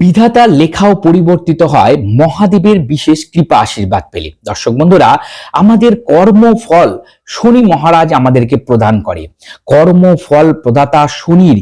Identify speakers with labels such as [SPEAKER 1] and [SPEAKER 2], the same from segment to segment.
[SPEAKER 1] বিধাতার লেখাও পরিবর্তিত হয় মহাদেবের বিশেষ কৃপা আশীর্বাদ পেলে। দর্শক বন্ধুরা আমাদের কর্মফল শনি মহারাজ আমাদেরকে প্রদান করে। কর্মফল প্রদাতা, শনির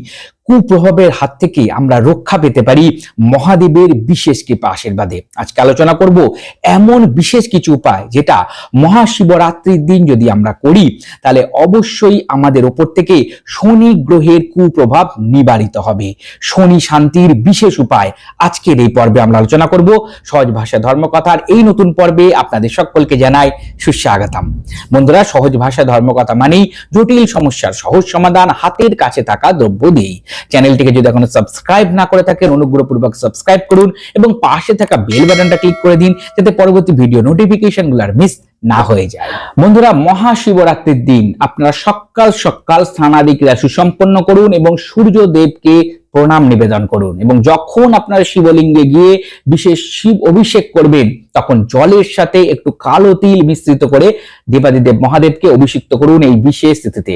[SPEAKER 1] কুপ্রভাবের হাত থেকে আমরা রক্ষা পেতে পারি মহাদেবের বিশেষ কৃপা আশীর্বাদে। আজকে আলোচনা করব এমন বিশেষ কিছু উপায় যেটা মহাশিবরাত্রির দিন যদি আমরা করি, তাহলে অবশ্যই আমাদের ওপর থেকে শনি গ্রহের কুপ্রভাব নিবারিত হবে। শনি শান্তির বিশেষ উপায় আজকের এই পর্বে আমরা আলোচনা করব। সহজ ভাষা ধর্মকথার এই নতুন পর্বে আপনাদের সকলকে জানাই সুস্বাগতম। বন্ধুরা, সহজ ভাষা ধর্মকথা মানেই জটিল সমস্যার সহজ সমাধান হাতের কাছে থাকা দ্রব্য দিয়েই। চ্যানেলটিকে যদি এখনও সাবস্ক্রাইব না করে থাকেন, অনুগ্রহপূর্বক সাবস্ক্রাইব করুন এবং পাশে থাকা বেল বাটনটা ক্লিক করে দিন, যাতে পরবর্তী ভিডিও নোটিফিকেশনগুলার মিস না হয়ে যায়। বন্ধুরা, মহাশিবরাত্রির দিন আপনারা সকাল সকাল স্নানাদি ক্রিয়া সুসম্পন্ন করুন এবং সূর্যদেবকে প্রণাম নিবেদন করুন এবং যখন আপনারা শিবলিঙ্গে গিয়ে বিশেষ শিব অভিষেক করবেন তখন জলের সাথে একটু কালো তিল মিশ্রিত করে দেবাদিদেব মহাদেবকে অভিষিক্ত করুন এই বিশেষ তিথিতে।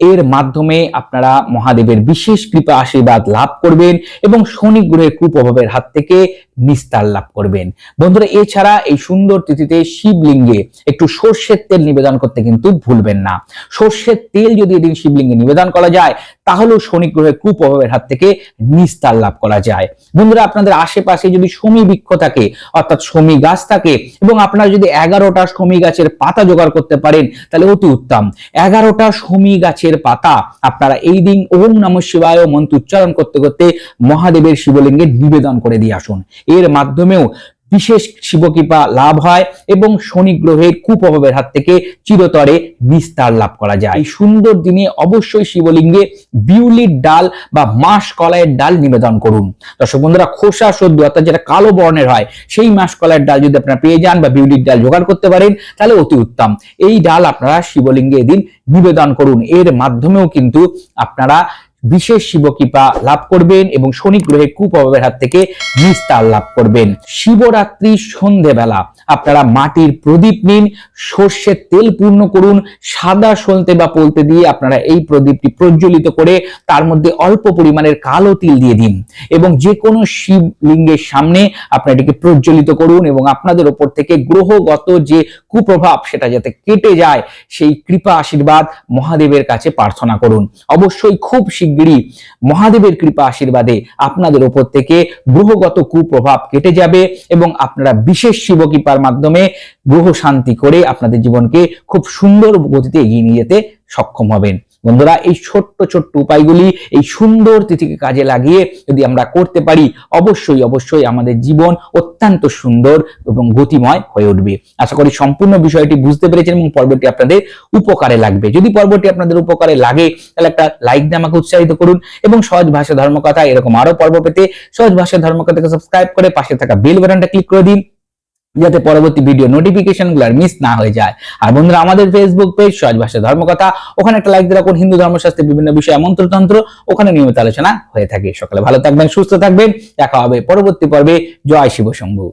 [SPEAKER 1] এর মাধ্যমে আপনারা মহাদেবের বিশেষ কৃপা আশীর্বাদ লাভ করবেন এবং শনি গ্রহের কুপ্রভাবের হাত থেকে নিস্তার লাভ করবেন। বন্ধুরা, এছাড়া এই সুন্দর তিথিতে শিবলিঙ্গে একটু সর্ষের তেল নিবেদন করতে কিন্তু ভুলবেন না। সর্ষের তেল যদি এদিন শিবলিঙ্গে নিবেদন করা যায়, তাহলেও শনি গ্রহের কুপ্রভাবের হাত থেকে নিস্তার লাভ করা যায়। বন্ধুরা, আপনাদের আশেপাশে যদি বৃক্ষ থাকে, অর্থাৎ সমী গাছ থাকে এবং আপনারা যদি এগারোটা সমি গাছের পাতা জোগাড় করতে পারেন, তাহলে অতি উত্তম। এগারোটা সমি গাছের পাতা, আপনারা এই দিন ওম নম শিবায় মন্ত্র উচ্চারণ করতে করতে মহাদেবের শিবলিঙ্গে নিবেদন করে দিয়ে আসুন। এর মাধ্যমেও বিশেষ শিবকৃপা লাভ হয় এবং শনি গ্রহের কুপ্রভাবের হাত থেকে চিরতরে নিস্তার লাভ করা যায়। সুন্দর দিনে অবশ্যই শিবলিঙ্গে বিউলির ডাল বা মাস কলাইয়ের ডাল নিবেদন করুন। দর্শক বন্ধুরা, খোসা সদ্য অর্থাৎ যেটা কালো বর্ণের হয়, সেই মাস কলাইয়ের ডাল যদি আপনারা পেয়ে যান বা বিউলির ডাল জোগাড় করতে পারেন, তাহলে অতি উত্তম। এই ডাল আপনারা শিবলিঙ্গে এদিন নিবেদন করুন। এর মাধ্যমেও কিন্তু আপনারা বিশেষ শিবকৃপা লাভ করবেন এবং শনি গ্রহের কুপ্রভাবের হাত থেকে নিস্তার লাভ করবেন। শিবরাত্রি সন্ধেবেলা আপনারা মাটির প্রদীপ নিন, সর্ষের তেল পূর্ণ করুন, সাদা সলতে বা পলতে দিয়ে আপনারা এই প্রদীপটি প্রজ্বলিত করে তার মধ্যে অল্প পরিমাণের কালো তিল দিয়ে দিন এবং যে কোনো শিবলিঙ্গের সামনে আপনারা এটিকে প্রজ্বলিত করুন এবং আপনাদের ওপর থেকে গ্রহগত যে কুপ্রভাব সেটা যাতে কেটে যায়, সেই কৃপা আশীর্বাদ মহাদেবের কাছে প্রার্থনা করুন। অবশ্যই খুব শিগগিরই মহাদেবের কৃপা আশীর্বাদে আপনাদের ওপর থেকে গ্রহগত কুপ্রভাব কেটে যাবে এবং আপনারা বিশেষ শিব কৃপার মাধ্যমে গ্রহ শান্তি করে আপনাদের জীবনকে খুব সুন্দর গতিতে এগিয়ে নিয়ে যেতে সক্ষম হবেন। বন্ধুরা, এই ছোট্ট ছোট্ট উপায়গুলি, এই সুন্দর তিথিকে কাজে লাগিয়ে যদি আমরা করতে পারি, অবশ্যই অবশ্যই আমাদের জীবন অত্যন্ত সুন্দর এবং গতিময় হয়ে উঠবে। আশা করি সম্পূর্ণ বিষয়টি বুঝতে পেরেছেন এবং পর্বটি আপনাদের উপকারে লাগবে। যদি পর্বটি আপনাদের উপকারে লাগে, তাহলে একটা লাইক দিয়ে আমাকে উৎসাহিত করুন এবং সহজ ভাষা ধর্মকথা এরকম আরও পর্ব পেতে সহজ ভাষা ধর্মকথাকে সাবস্ক্রাইব করে পাশে থাকা বেল বাটনটা ক্লিক করে দিন। যাতে পরবর্তী ভিডিও নোটিফিকেশনগুলো মিস না হয়ে যায়। আর বন্ধুরা, আমাদের ফেসবুক পেজ সহজ ভাষা ধর্মকথা ওখানে একটা লাইক দিয়ে রাখুন, হিন্দু ধর্মশাস্ত্রের বিভিন্ন বিষয়ে মন্ত্রতন্ত্র ওখানে নিয়মিত আলোচনা হয়ে থাকে। সকালে ভালো থাকবেন, সুস্থ থাকবেন, দেখা হবে পরবর্তী পর্বে। জয় শিব শম্ভু।